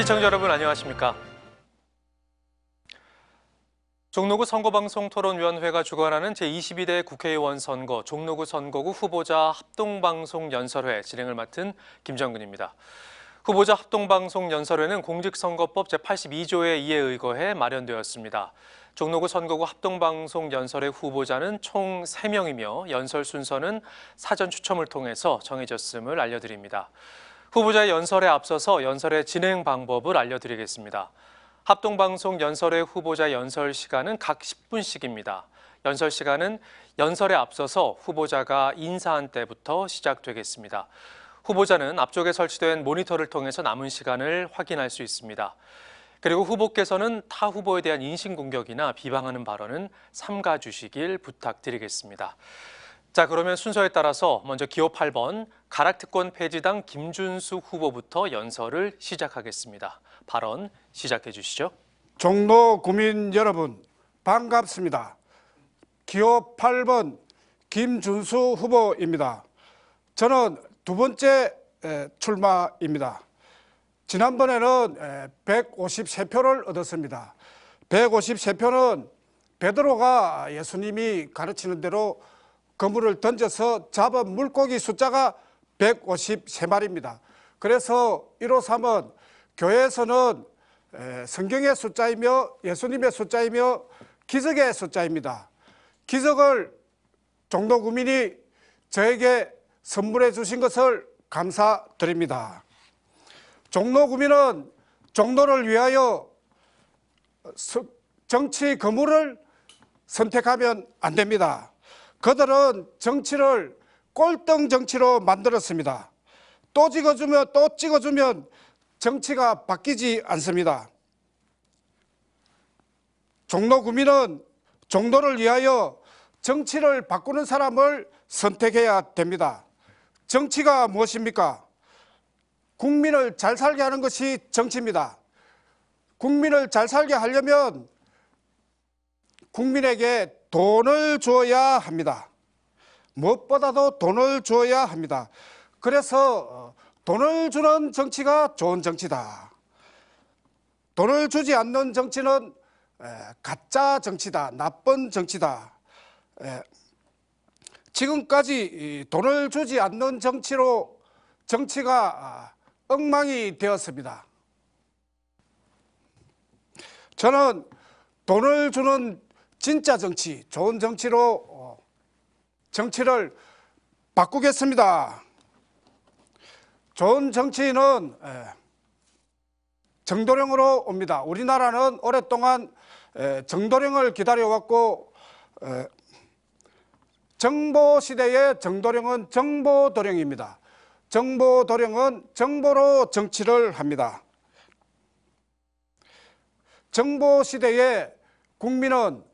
시청자 여러분 안녕하십니까? 종로구 선거방송 토론위원회가 주관하는 제22대 국회의원 선거 종로구 선거구 후보자 합동방송 연설회 진행을 맡은 김정근입니다. 후보자 합동방송 연설회는 공직선거법 제82조에 이에 의거해 마련되었습니다. 종로구 선거구 합동방송 연설회 후보자는 총 3명이며 연설 순서는 사전 추첨을 통해서 정해졌음을 알려드립니다. 후보자의 연설에 앞서서 연설의 진행 방법을 알려드리겠습니다. 합동방송 연설회 후보자 연설 시간은 각 10분씩입니다. 연설 시간은 연설에 앞서서 후보자가 인사한 때부터 시작되겠습니다. 후보자는 앞쪽에 설치된 모니터를 통해서 남은 시간을 확인할 수 있습니다. 그리고 후보께서는 타 후보에 대한 인신공격이나 비방하는 발언은 삼가 주시길 부탁드리겠습니다. 자, 그러면 순서에 따라서 먼저 기호 8번 가락특권 폐지당 김준수 후보부터 연설을 시작하겠습니다. 발언 시작해 주시죠. 종로 구민 여러분 반갑습니다. 기호 8번 김준수 후보입니다. 저는 두 번째 에, 출마입니다. 지난번에는 에, 153표를 얻었습니다. 153표는 베드로가 예수님이 가르치는 대로 그물을 던져서 잡은 물고기 숫자가 153마리입니다. 그래서 153은 교회에서는 에, 성경의 숫자이며 예수님의 숫자이며 기적의 숫자입니다. 기적을 종로 구민이 저에게 선물해 주신 것을 감사드립니다. 종로 구민은 종로를 위하여 서- 정치 거물을 선택하면 안 됩니다. 그들은 정치를 꼴등 정치로 만들었습니다. 또 찍어주면 또 찍어주면 정치가 바뀌지 않습니다. 종로 구민은 종로를 위하여 정치를 바꾸는 사람을 선택해야 됩니다. 정치가 무엇입니까? 국민을 잘 살게 하는 것이 정치입니다. 국민을 잘 살게 하려면 국민에게 돈을 줘야 합니다. 무엇보다도 돈을 줘야 합니다. 그래서 어, 돈을 주는 정치가 좋은 정치다. 돈을 주지 않는 정치는 에, 가짜 정치다. 나쁜 정치다. 에, 지금까지 이 돈을 주지 않는 정치로 정치가 아, 엉망이 되었습니다. 저는 돈을 주는 진짜 정치, 좋은 정치로 어, 정치를 바꾸겠습니다. 좋은 정치인은 에, 정도령으로 옵니다. 우리나라는 오랫동안 에, 정도령을 기다려왔고 에, 정보 시대의 정도령은 정보도령입니다. 정보도령은 정보로 정치를 합니다. 정보 시대에 국민은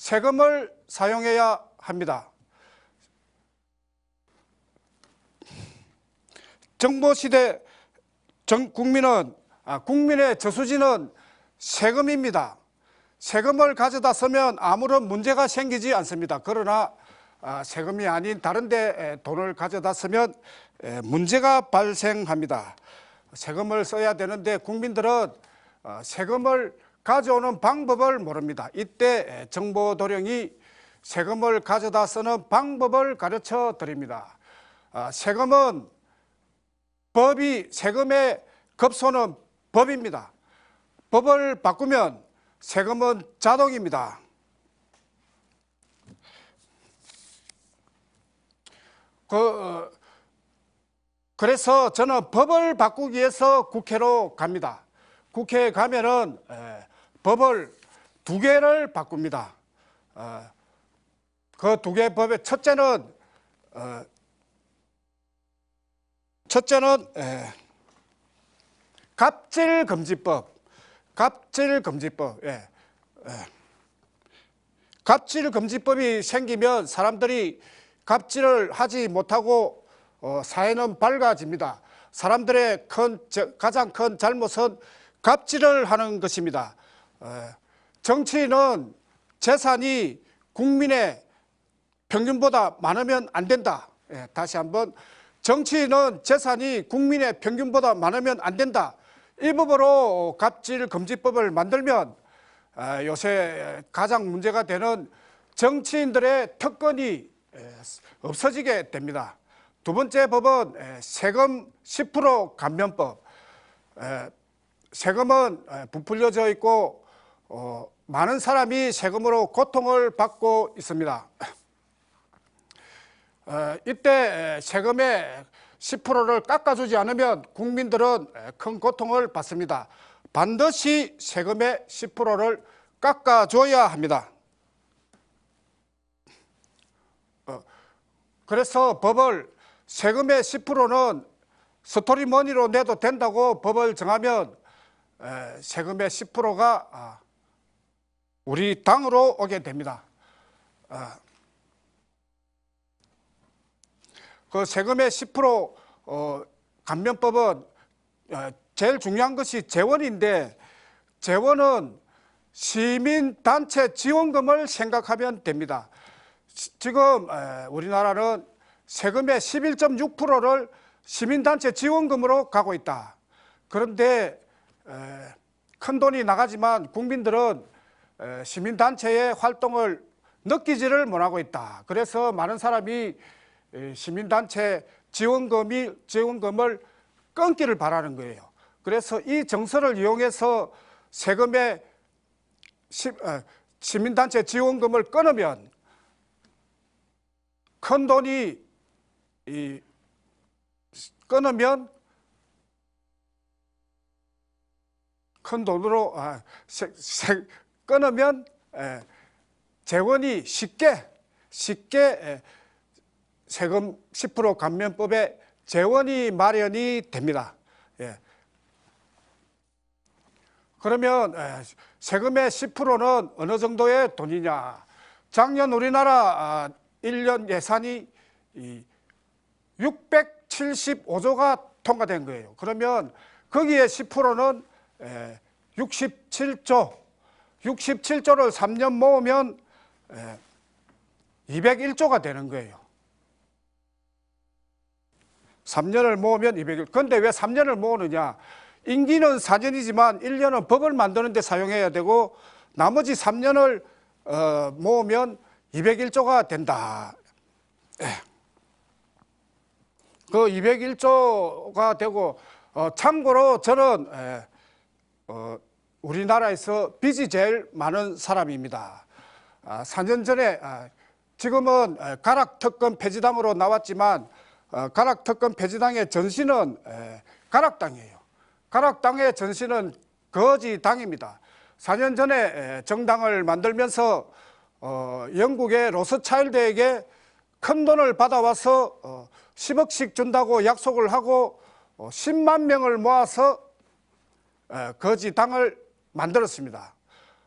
세금을 사용해야 합니다. 정보 시대 정, 국민은 아, 국민의 저수지는 세금입니다. 세금을 가져다 쓰면 아무런 문제가 생기지 않습니다. 그러나 아, 세금이 아닌 다른데 에, 돈을 가져다 쓰면 에, 문제가 발생합니다. 세금을 써야 되는데 국민들은 어, 세금을 가져오는 방법을 모릅니다. 이때 에, 정보 도령이 세금을 가져다 쓰는 방법을 가르쳐 드립니다. 아, 세금은 법이 세금의 급소는 법입니다. 법을 바꾸면 세금은 자동입니다. 그, 어, 그래서 저는 법을 바꾸기 위해서 국회로 갑니다. 국회에 가면은 에, 법을 두 개를 바꿉니다. 그두 개 법의 첫째는 어, 첫째는 에, 갑질금지법, 갑질금지법. 예. 예. 갑질금지법이 생기면 사람들이 갑질을 하지 못하고 어, 사회는 밝아집니다. 사람들의 큰, 저, 가장 큰 잘못은 갑질을 하는 것입니다. 어, 정치인은 재산이 국민의 평균보다 많으면 안 된다. 예, 다시 한번 정치인은 재산이 국민의 평균보다 많으면 안 된다. 이 법으로 갑질 금지법을 만들면 아, 요새 가장 문제가 되는 정치인들의 특권이 에, 없어지게 됩니다. 두 번째 법은 에, 세금 10% 감면법. 에, 세금은 에, 부풀려져 있고 어, 많은 사람이 세금으로 고통을 받고 있습니다. 어, 이때 에, 세금의 10%를 깎아주지 않으면 국민들은 에, 큰 고통을 받습니다. 반드시 세금의 10%를 깎아줘야 합니다. 어, 그래서 법을 세금의 10%는 스토리머니로 내도 된다고 법을 정하면 에, 세금의 10%가 아, 우리 당으로 오게 됩니다. 그 세금의 10% 어, 감면법은 어, 제일 중요한 것이 재원인데 재원은 시민단체 지원금을 생각하면 됩니다. 시- 지금 에, 우리나라는 세금의 11.6%를 시민단체 지원금으로 가고 있다. 그런데 에, 큰 돈이 나가지만 국민들은 에, 시민단체의 활동을 느끼지를 못하고 있다. 그래서 많은 사람이 에, 시민단체 지원금이 지원금을 끊기를 바라는 거예요. 그래서 이 정서를 이용해서 세금의 시, 어, 시민단체 지원금을 끊으면 큰 돈이 이, 끊으면 큰 돈으로 아, 세, 세, 끊으면 에, 재원이 쉽게 쉽게 에, 세금 10% 감면법에 재원이 마련이 됩니다. 예. 그러면 에, 세금의 10%는 어느 정도의 돈이냐? 작년 우리나라 아, 1년 예산이 이 675조가 통과된 거예요. 그러면 거기에 10%는 67조, 67조를 3년 모으면 201조가 되는 거예요. 3년을 모으면 200일. 그런데 왜 3년을 모으느냐? 임기는 4년이지만 1년은 법을 만드는 데 사용해야 되고 나머지 3년을 어, 모으면 201조가 된다. 예. 그 201조가 되고 어, 참고로 저는 에, 어, 우리나라에서 빚이 제일 많은 사람입니다. 아, 4년 전에 아, 지금은 에, 가락특권 폐지당으로 나왔지만 어, 가락특권 폐지당의 전신은 에, 가락당이에요. 가락당의 전신은 거지당입니다. 4년 전에 에, 정당을 만들면서 어, 영국의 로스차일드에게 큰 돈을 받아와서 어, 10억씩 준다고 약속을 하고 어, 10만 명을 모아서 에, 거지당을 만들었습니다.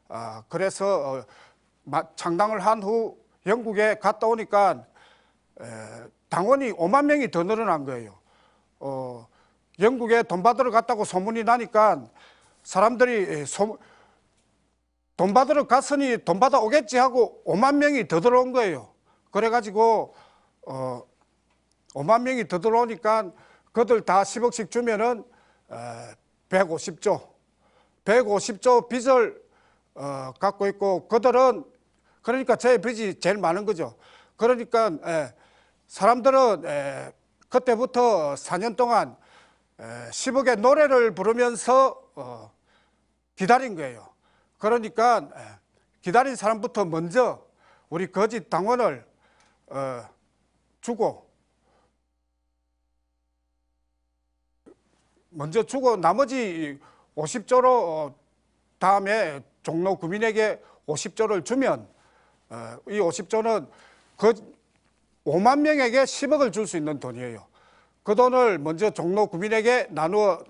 아, 그래서 어, 마- 창당을 한 후 영국에 갔다 오니까 에, 당원이 5만 명이 더 늘어난 거예요. 어, 영국에 돈 받으러 갔다고 소문이 나니까 사람들이 에, 소, 돈 받으러 갔으니 돈 받아 오겠지 하고 5만 명이 더 들어온 거예요. 그래가지고 어, 5만 명이 더 들어오니까 그들 다 10억씩 주면은 에, 150조, 150조 빚을 어, 갖고 있고 그들은 그러니까 제 빚이 제일 많은 거죠. 그러니까 에, 사람들은 에, 그때부터 4년 동안 에, 10억의 노래를 부르면서 어, 기다린 거예요. 그러니까 에, 기다린 사람부터 먼저 우리 거짓 당원을 어, 주고 먼저 주고 나머지 50조로 어, 다음에 종로 구민에게 50조를 주면 어, 이 50조는 그 5만 명에게 10억을 줄 수 있는 돈이에요. 그 돈을 먼저 종로 구민에게 나누어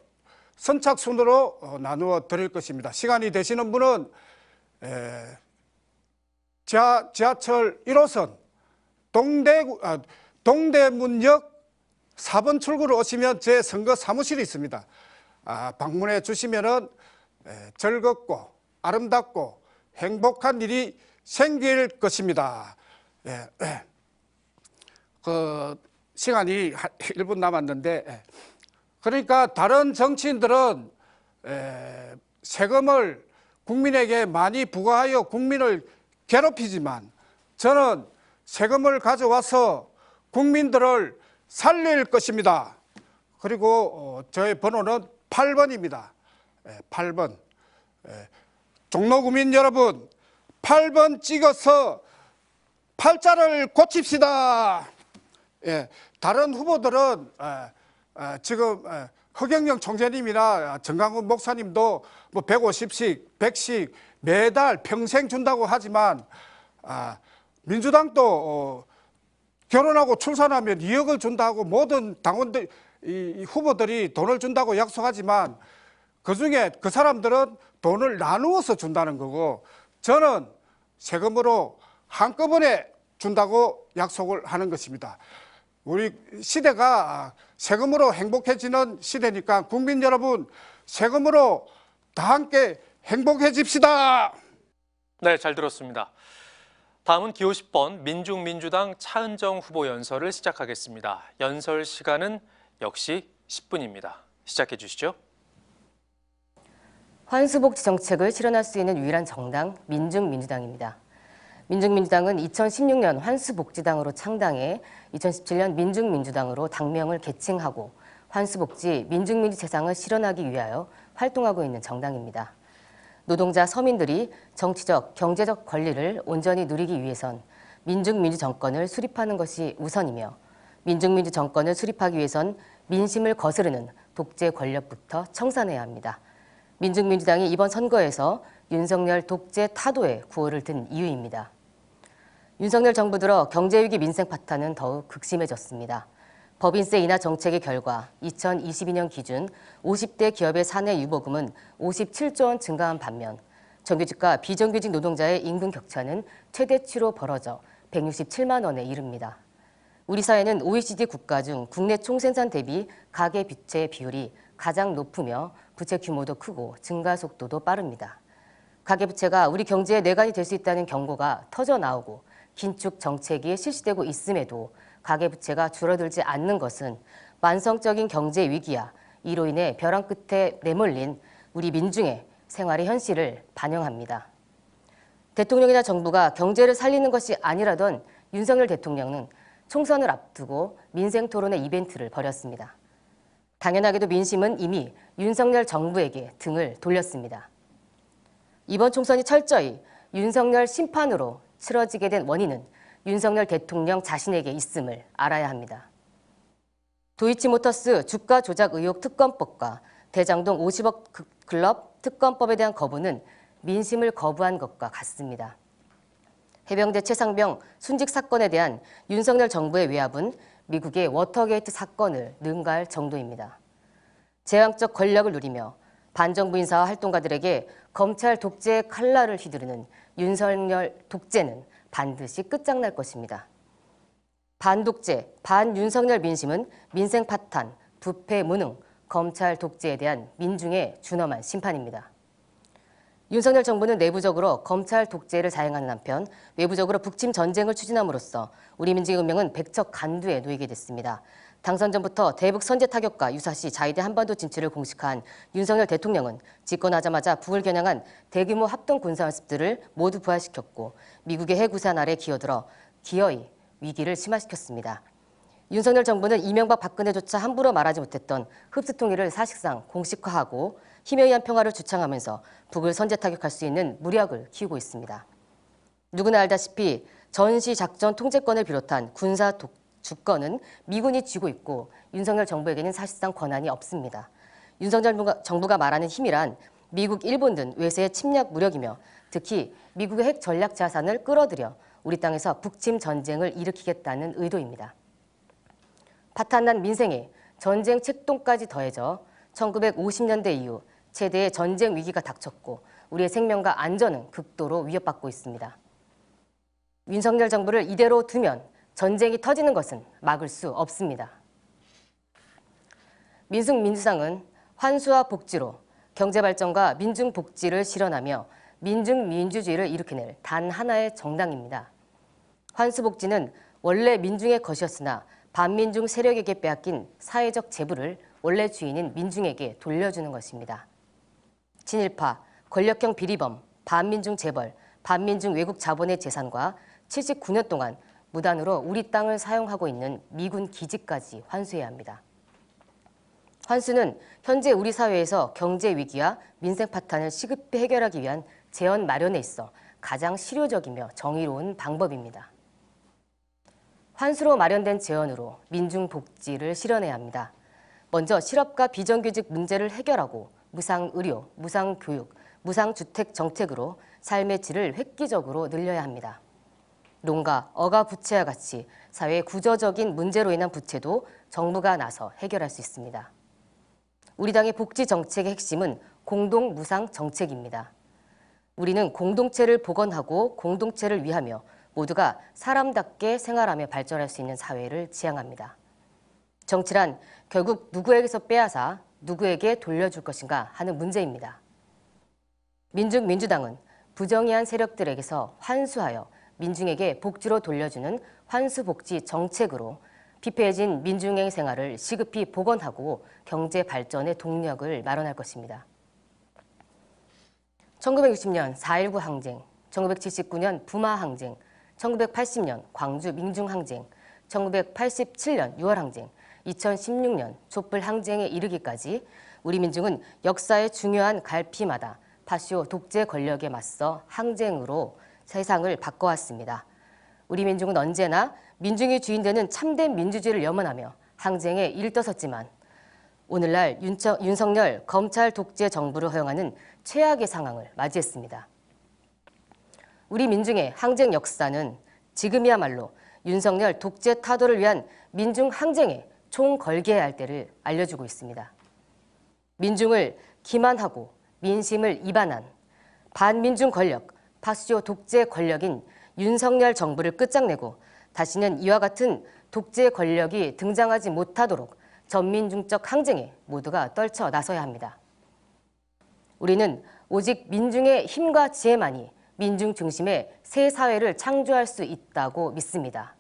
선착순으로 어, 나누어 드릴 것입니다. 시간이 되시는 분은 에, 지하, 지하철 1호선 동대, 아, 동대문역 4번 출구로 오시면 제 선거 사무실이 있습니다. 아, 방문해 주시면은 에, 즐겁고 아름답고 행복한 일이 생길 것입니다. 예, 예. 그 시간이 한 1분 남았는데 예. 그러니까 다른 정치인들은 에, 세금을 국민에게 많이 부과하여 국민을 괴롭히지만 저는 세금을 가져와서 국민들을 살릴 것입니다. 그리고 어, 저의 번호는 8번입니다. 8번. 종로구민 여러분, 8번 찍어서 팔자를 고칩시다. 예, 다른 후보들은 지금 에, 허경영 총재님이나 정강훈 목사님도 뭐 150씩, 100씩 매달 평생 준다고 하지만 아, 민주당도 어, 결혼하고 출산하면 2억을 준다고 모든 당원들 이, 이 후보들이 돈을 준다고 약속하지만 그 중에 그 사람들은 돈을 나누어서 준다는 거고 저는 세금으로 한꺼번에 준다고 약속을 하는 것입니다. 우리 시대가 세금으로 행복해지는 시대니까 국민 여러분 세금으로 다 함께 행복해집시다. 네, 잘 들었습니다. 다음은 기호 10번 민중민주당 차은정 후보 연설을 시작하겠습니다. 연설 시간은 역시 10분입니다. 시작해 주시죠. 환수복지 정책을 실현할 수 있는 유일한 정당 민중민주당입니다. 민중민주당은 2016년 환수복지당으로 창당해 2017년 민중민주당으로 당명을 개칭하고 환수복지 민중민주 세상을 실현하기 위하여 활동하고 있는 정당입니다. 노동자 서민들이 정치적, 경제적 권리를 온전히 누리기 위해선 민중민주 정권을 수립하는 것이 우선이며 민중민주 정권을 수립하기 위해선 민심을 거스르는 독재 권력부터 청산해야 합니다. 민중민주당이 이번 선거에서 윤석열 독재 타도에 구호를 든 이유입니다. 윤석열 정부 들어 경제위기 민생 파탄은 더욱 극심해졌습니다. 법인세 인하 정책의 결과 2022년 기준 50대 기업의 사내 유보금은 57조 원 증가한 반면 정규직과 비정규직 노동자의 임금 격차는 최대치로 벌어져 167만 원에 이릅니다. 우리 사회는 OECD 국가 중 국내 총생산 대비 가계 부채 비율이 가장 높으며 부채 규모도 크고 증가 속도도 빠릅니다. 가계 부채가 우리 경제의 내관이 될 수 있다는 경고가 터져 나오고 긴축 정책이 실시되고 있음에도 가계 부채가 줄어들지 않는 것은 만성적인 경제 위기야 이로 인해 벼랑 끝에 내몰린 우리 민중의 생활의 현실을 반영합니다. 대통령이나 정부가 경제를 살리는 것이 아니라던 윤석열 대통령은 총선을 앞두고 민생 토론의 이벤트를 벌였습니다. 당연하게도 민심은 이미 윤석열 정부에게 등을 돌렸습니다. 이번 총선이 철저히 윤석열 심판으로 치러지게 된 원인은 윤석열 대통령 자신에게 있음을 알아야 합니다. 도이치모터스 주가 조작 의혹 특검법과 대장동 50억 클럽 특검법에 대한 거부는 민심을 거부한 것과 같습니다. 해병대 최상병 순직 사건에 대한 윤석열 정부의 외압은 미국의 워터게이트 사건을 능가할 정도입니다. 제왕적 권력을 누리며 반정부 인사와 활동가들에게 검찰 독재의 칼날을 휘두르는 윤석열 독재는 반드시 끝장날 것입니다. 반독재, 반윤석열 민심은 민생 파탄, 부패 무능, 검찰 독재에 대한 민중의 준엄한 심판입니다. 윤석열 정부는 내부적으로 검찰 독재를 자행하는 한편 외부적으로 북침 전쟁을 추진함으로써 우리 민중의 운명은 백척 간두에 놓이게 됐습니다. 당선 전부터 대북 선제 타격과 유사시 자위대 한반도 진출을 공식한 윤석열 대통령은 집권하자마자 북을 겨냥한 대규모 합동 군사 연습들을 모두 부활시켰고 미국의 해구산 아래 기어들어 기어이 위기를 심화시켰습니다. 윤석열 정부는 이명박 박근혜조차 함부로 말하지 못했던 흡수 통일을 사실상 공식화하고 힘에 의한 평화를 주창하면서 북을 선제 타격할 수 있는 무력을 키우고 있습니다. 누구나 알다시피 전시 작전 통제권을 비롯한 군사 독, 주권은 미군이 쥐고 있고 윤석열 정부에게는 사실상 권한이 없습니다. 윤석열 정부가, 말하는 힘이란 미국, 일본 등 외세의 침략 무력이며 특히 미국의 핵 전략 자산을 끌어들여 우리 땅에서 북침 전쟁을 일으키겠다는 의도입니다. 파탄난 민생에 전쟁 책동까지 더해져 1950년대 이후 최대의 전쟁 위기가 닥쳤고 우리의 생명과 안전은 극도로 위협받고 있습니다. 윤석열 정부를 이대로 두면 전쟁이 터지는 것은 막을 수 없습니다. 민승민주당은 환수와 복지로 경제발전과 민중복지를 실현하며 민중민주주의를 일으켜낼 단 하나의 정당입니다. 환수복지는 원래 민중의 것이었으나 반민중 세력에게 빼앗긴 사회적 재부를 원래 주인인 민중에게 돌려주는 것입니다. 친일파, 권력형 비리범, 반민중 재벌, 반민중 외국 자본의 재산과 79년 동안 무단으로 우리 땅을 사용하고 있는 미군 기지까지 환수해야 합니다. 환수는 현재 우리 사회에서 경제 위기와 민생 파탄을 시급히 해결하기 위한 재원 마련에 있어 가장 실효적이며 정의로운 방법입니다. 환수로 마련된 재원으로 민중 복지를 실현해야 합니다. 먼저 실업과 비정규직 문제를 해결하고 무상 의료, 무상 교육, 무상 주택 정책으로 삶의 질을 획기적으로 늘려야 합니다. 농가, 어가 부채와 같이 사회 구조적인 문제로 인한 부채도 정부가 나서 해결할 수 있습니다. 우리 당의 복지 정책의 핵심은 공동 무상 정책입니다. 우리는 공동체를 복원하고 공동체를 위하며 모두가 사람답게 생활하며 발전할 수 있는 사회를 지향합니다. 정치란 결국 누구에게서 빼앗아 누구에게 돌려줄 것인가 하는 문제입니다. 민중민주당은 부정의한 세력들에게서 환수하여 민중에게 복지로 돌려주는 환수복지 정책으로 피폐해진 민중의 생활을 시급히 복원하고 경제 발전의 동력을 마련할 것입니다. 1960년 4.19 항쟁, 1979년 부마 항쟁, 1980년 광주 민중 항쟁, 1987년 6월 항쟁, 2016년 촛불 항쟁에 이르기까지 우리 민중은 역사의 중요한 갈피마다 파쇼 독재 권력에 맞서 항쟁으로 세상을 바꿔왔습니다. 우리 민중은 언제나 민중이 주인되는 참된 민주주의를 염원하며 항쟁에 일떠섰지만 오늘날 윤청, 윤석열 검찰 독재 정부를 허용하는 최악의 상황을 맞이했습니다. 우리 민중의 항쟁 역사는 지금이야말로 윤석열 독재 타도를 위한 민중 항쟁에 총 걸게 할 때를 알려주고 있습니다. 민중을 기만하고 민심을 이반한 반민중 권력, 파쇼 독재 권력인 윤석열 정부를 끝장내고 다시는 이와 같은 독재 권력이 등장하지 못하도록 전민중적 항쟁에 모두가 떨쳐 나서야 합니다. 우리는 오직 민중의 힘과 지혜만이 민중 중심의 새 사회를 창조할 수 있다고 믿습니다.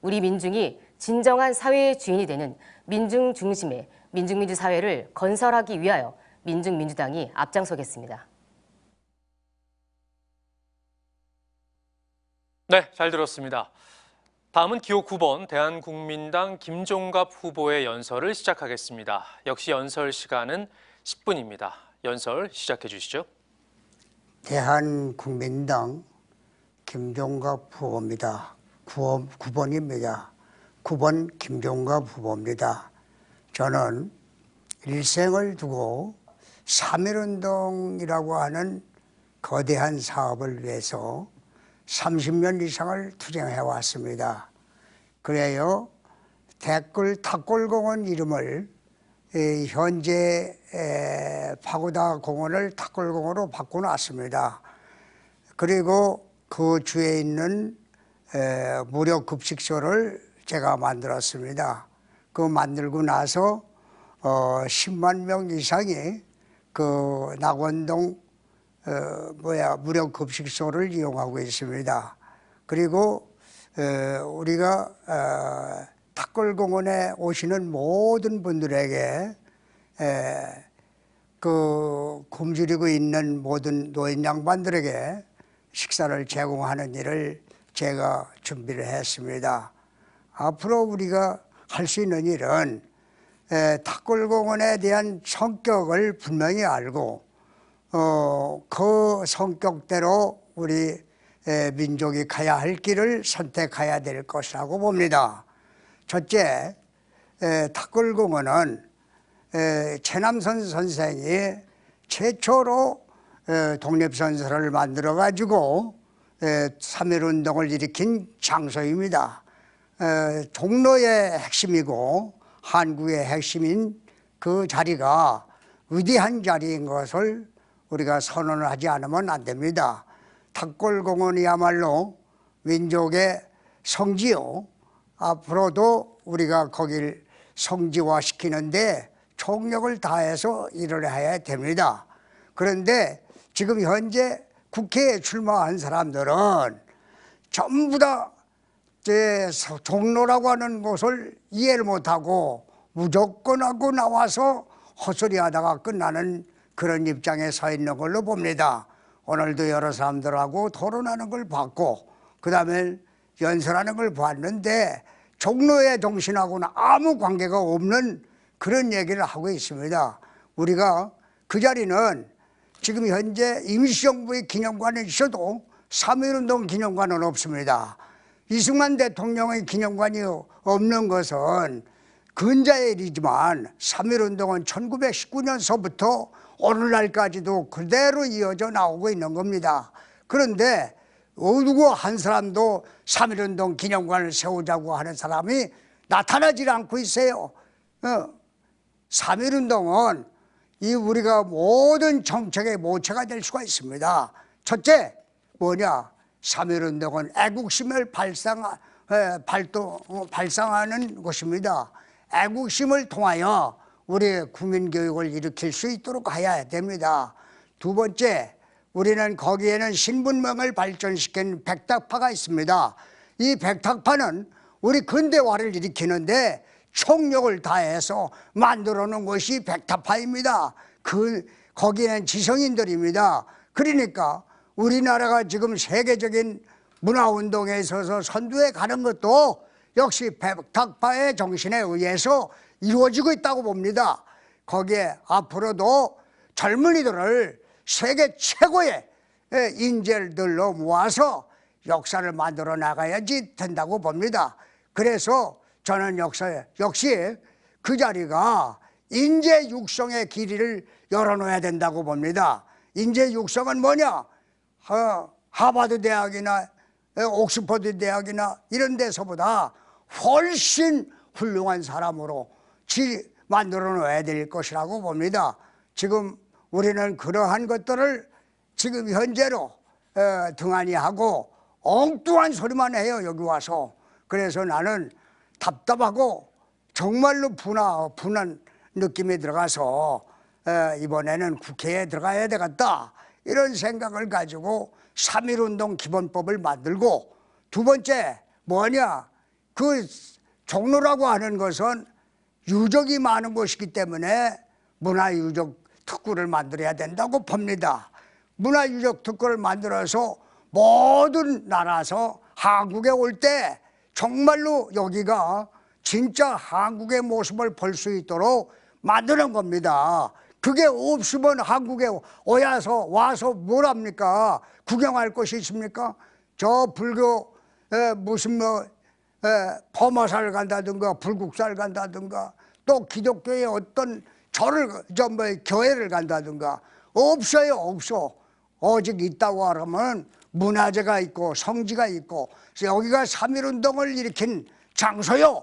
우리 민중이 진정한 사회의 주인이 되는 민중 중심의 민중민주 사회를 건설하기 위하여 민중민주당이 앞장서겠습니다. 네, 잘 들었습니다. 다음은 기호 9번 대한국민당 김종갑 후보의 연설을 시작하겠습니다. 역시 연설 시간은 10분입니다. 연설 시작해 주시죠. 대한국민당 김종갑 후보입니다. 9번, 9번입니다. 9번 김종갑 후보입니다. 저는 일생을 두고 3.1운동이라고 하는 거대한 사업을 위해서 30년 이상을 투쟁해 왔습니다. 그래요, 댓글 탁골공원 이름을 이 현재 에, 파고다 공원을 탁골공원으로 바꿔놨습니다. 그리고 그 주에 있는 에, 무료 급식소를 제가 만들었습니다. 그 만들고 나서 어, 10만 명 이상이 그 낙원동 어, 뭐야 무료 급식소를 이용하고 있습니다. 그리고 에, 우리가 어, 탁골공원에 오시는 모든 분들에게 에, 그 굶주리고 있는 모든 노인 양반들에게 식사를 제공하는 일을 제가 준비를 했습니다. 앞으로 우리가 할 수 있는 일은 에, 탁골공원에 대한 성격을 분명히 알고 어, 그 성격대로 우리 에, 민족이 가야 할 길을 선택해야 될 것이라고 봅니다. 첫째, 에, 탁골공원은 에, 최남선 선생이 최초로 에, 독립선서를 만들어 가지고 3.1운동을 일으킨 장소입니다. 에, 종로의 핵심이고 한국의 핵심인 그 자리가 위대한 자리인 것을 우리가 선언을 하지 않으면 안 됩니다. 탁골공원이야말로 민족의 성지요. 앞으로도 우리가 거길 성지화시키는데 총력을 다해서 일을 해야 됩니다. 그런데 지금 현재 국회에 출마한 사람들은 전부 다 제 종로라고 하는 곳을 이해를 못하고 무조건 하고 나와서 헛소리 하다가 끝나는 그런 입장에 서 있는 걸로 봅니다. 오늘도 여러 사람들하고 토론하는 걸 봤고 그 다음에 연설하는 걸 봤는데 종로의 정신하고는 아무 관계가 없는 그런 얘기를 하고 있습니다. 우리가 그 자리는 지금 현재 임시정부의 기념관은 있어도 3.1운동 기념관은 없습니다. 이승만 대통령의 기념관이 없는 것은 근자의 일이지만 3.1운동은 1919년서부터 오늘날까지도 그대로 이어져 나오고 있는 겁니다. 그런데 어누구 한 사람도 3.1운동 기념관을 세우자고 하는 사람이 나타나질 않고 있어요. 어. 3.1운동은 이 우리가 모든 정책의 모체가 될 수가 있습니다. 첫째, 뭐냐? 3.1운동은 애국심을 발상, 에, 발도, 어, 발상하는 것입니다. 애국심을 통하여 우리의 국민교육을 일으킬 수 있도록 해야 됩니다. 두 번째, 우리는 거기에는 신분명을 발전시킨 백탁파가 있습니다. 이 백탁파는 우리 근대화를 일으키는데 총력을 다해서 만들어 놓은 것이 백탁파입니다. 그, 거기는 지성인들입니다. 그러니까 우리나라가 지금 세계적인 문화운동에 있어서 선두에 가는 것도 역시 백탁파의 정신에 의해서 이루어지고 있다고 봅니다. 거기에 앞으로도 젊은이들을 세계 최고의 인재들로 모아서 역사를 만들어 나가야지 된다고 봅니다. 그래서 저는 역사 역시 그 자리가 인재 육성의 길이를 열어놓아야 된다고 봅니다. 인재 육성은 뭐냐? 어, 하버드 대학이나 옥스퍼드 대학이나 이런 데서보다 훨씬 훌륭한 사람으로 지, 만들어 놓아야 될 것이라고 봅니다. 지금 우리는 그러한 것들을 지금 현재로 어, 등한히 하고 엉뚱한 소리만 해요 여기 와서 그래서 나는 답답하고 정말로 분하, 분한 느낌이 들어가서 어, 이번에는 국회에 들어가야 되겠다 이런 생각을 가지고 3.1운동 기본법을 만들고 두 번째 뭐냐 그 종로라고 하는 것은 유적이 많은 곳이기 때문에 문화유적 특구를 만들어야 된다고 봅니다. 문화유적 특구를 만들어서 모든 나라에서 한국에 올 때 정말로 여기가 진짜 한국의 모습을 볼 수 있도록 만드는 겁니다. 그게 없으면 한국에 오야서 와서 뭘 합니까? 구경할 것이 있습니까? 저 불교 에, 무슨 뭐 에, 범어사를 간다든가 불국사를 간다든가 또 기독교의 어떤 절을 전뭐 교회를 간다든가 없어요 없어 오직 있다고 하면 문화재가 있고 성지가 있고 여기가 3.1운동을 일으킨 장소요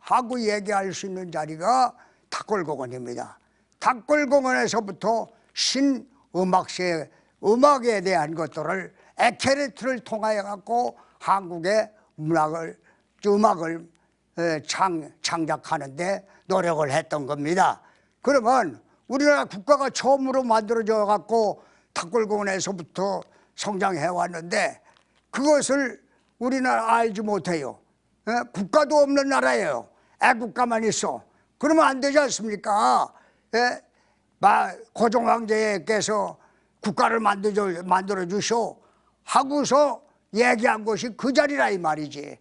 하고 얘기할 수 있는 자리가 탁골공원입니다 탁골공원에서부터 신음악세 음악에 대한 것들을 에케레트를 통하여 갖고 한국의 문학을 음악을 에, 창, 창작하는데 노력을 했던 겁니다. 그러면 우리나라 국가가 처음으로 만들어져 갖고 탁골공원에서부터 성장해 왔는데 그것을 우리나라 알지 못해요. 에? 국가도 없는 나라예요. 애국가만 있어. 그러면 안 되지 않습니까? 에? 마- 고종 황제께서 국가를 만들어, 만들어 주쇼 하고서 얘기한 것이 그 자리라 이 말이지.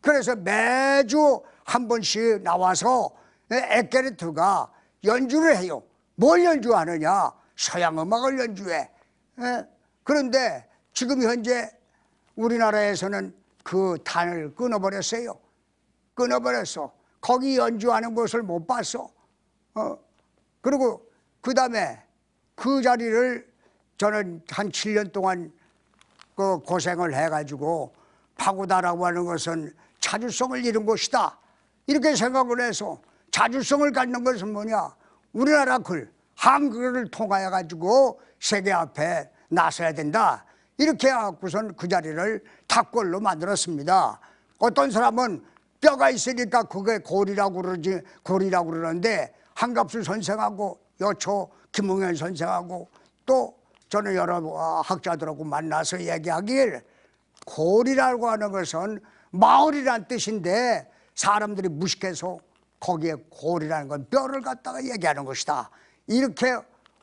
그래서 매주 한 번씩 나와서 에케르트가 연주를 해요. 뭘 연주하느냐? 서양 음악을 연주해. 예? 그런데 지금 현재 우리나라에서는 그 단을 끊어버렸어요. 끊어버렸어. 거기 연주하는 것을 못 봤어. 어. 그리고 그 다음에 그 자리를 저는 한 7년 동안 그 고생을 해가지고 파고다라고 하는 것은 자주성을 잃은 것이다. 이렇게 생각을 해서 자주성을 갖는 것은 뭐냐? 우리나라 글, 한글을 통하여 가지고 세계 앞에 나서야 된다. 이렇게 해갖고선 그 자리를 탁골로 만들었습니다. 어떤 사람은 뼈가 있으니까 그게 골이라고 그러지, 골이라고 그러는데 한갑수 선생하고 여초 김웅현 선생하고 또 저는 여러 학자들하고 만나서 얘기하길 골이라고 하는 것은 마을이란 뜻인데 사람들이 무식해서 거기에 골이라는 건 뼈를 갖다가 얘기하는 것이다. 이렇게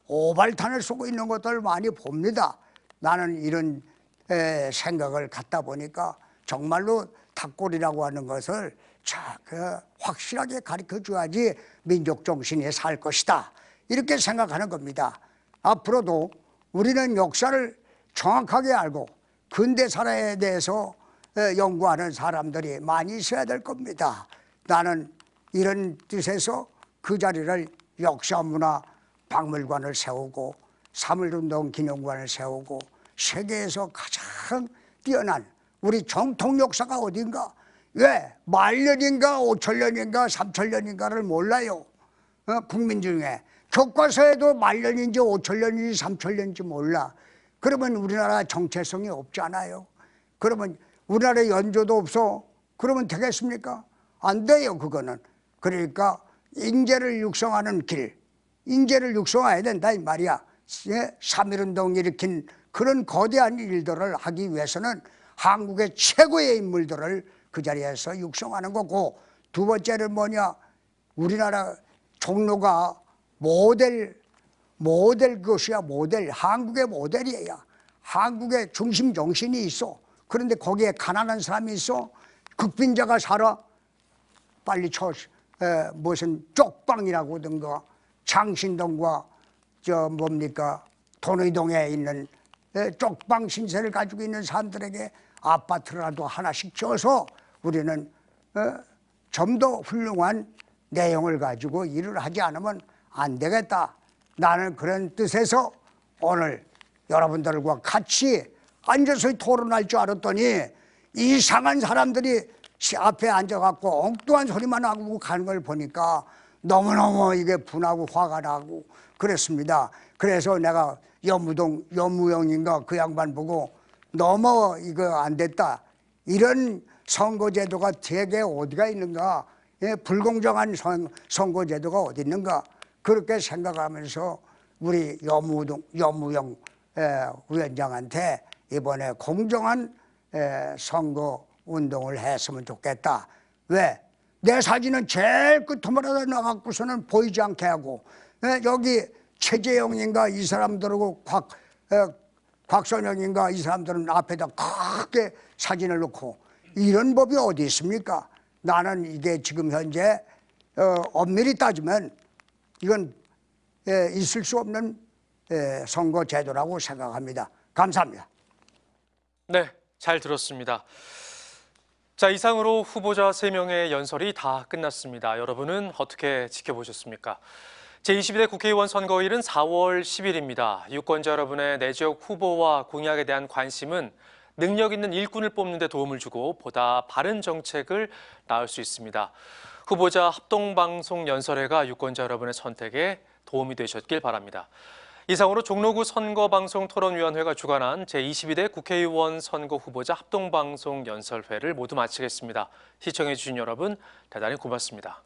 오발탄을 쏘고 있는 것들 많이 봅니다. 나는 이런 에, 생각을 갖다 보니까 정말로 닭골이라고 하는 것을 자, 그 확실하게 가르쳐 줘야지 민족 정신이 살 것이다. 이렇게 생각하는 겁니다. 앞으로도 우리는 역사를 정확하게 알고 근대사에 대해서 에, 연구하는 사람들이 많이 있어야 될 겁니다. 나는 이런 뜻에서 그 자리를 역사문화 박물관을 세우고 사물운동 기념관을 세우고 세계에서 가장 뛰어난 우리 정통 역사가 어딘가? 왜 말년인가 오천년인가 삼천년인가를 몰라요. 어, 국민 중에 교과서에도 말년인지 오천년인지 삼천년인지 몰라. 그러면 우리나라 정체성이 없잖아요. 그러면 우리나라에 연조도 없어. 그러면 되겠습니까? 안 돼요, 그거는. 그러니까 인재를 육성하는 길, 인재를 육성해야 된다 이 말이야. 예? 3.1운동 일으킨 그런 거대한 일들을 하기 위해서는 한국의 최고의 인물들을 그 자리에서 육성하는 거고 두 번째는 뭐냐? 우리나라 종로가 모델 모델 것이야 모델. 한국의 모델이에요. 한국의 중심 정신이 있어. 그런데 거기에 가난한 사람이 있어. 극빈자가 살아. 빨리 쳐 에, 무슨 쪽방이라고든가. 장신동과 저 뭡니까? 돈의동에 있는 에, 쪽방 신세를 가지고 있는 사람들에게 아파트라도 하나씩 줘서 우리는 어, 좀 더 훌륭한 내용을 가지고 일을 하지 않으면 안 되겠다. 나는 그런 뜻에서 오늘 여러분들과 같이 앉아서 토론할 줄 알았더니 이상한 사람들이 시 앞에 앉아갖고 엉뚱한 소리만 하고 가는 걸 보니까 너무너무 이게 분하고 화가 나고 그랬습니다. 그래서 내가 여무동, 여무영인가 그 양반 보고 너무 이거 안 됐다. 이런 선거제도가 대개 어디가 있는가? 예, 불공정한 선, 선거제도가 어디 있는가? 그렇게 생각하면서 우리 여무동, 여무영 에, 위원장한테 이번에 공정한 에, 선거 운동을 했으면 좋겠다. 왜? 내 사진은 제일 끝머리에 나가고서는 보이지 않게 하고 에, 여기 최재형인가 이 사람들하고 곽, 에, 곽선영인가 이 사람들은 앞에다 크게 사진을 놓고 이런 법이 어디 있습니까? 나는 이게 지금 현재 어, 엄밀히 따지면 이건 예, 있을 수 없는 예, 선거 제도라고 생각합니다. 감사합니다. 네, 잘 들었습니다. 자, 이상으로 후보자 세명의 연설이 다 끝났습니다. 여러분은 어떻게 지켜보셨습니까? 제22대 국회의원 선거일은 4월 10일입니다. 유권자 여러분의 내 지역 후보와 공약에 대한 관심은 능력 있는 일꾼을 뽑는 데 도움을 주고 보다 바른 정책을 낳을 수 있습니다. 후보자 합동방송 연설회가 유권자 여러분의 선택에 도움이 되셨길 바랍니다. 이상으로 종로구 선거방송 토론위원회가 주관한 제22대 국회의원 선거 후보자 합동방송 연설회를 모두 마치겠습니다. 시청해주신 여러분 대단히 고맙습니다.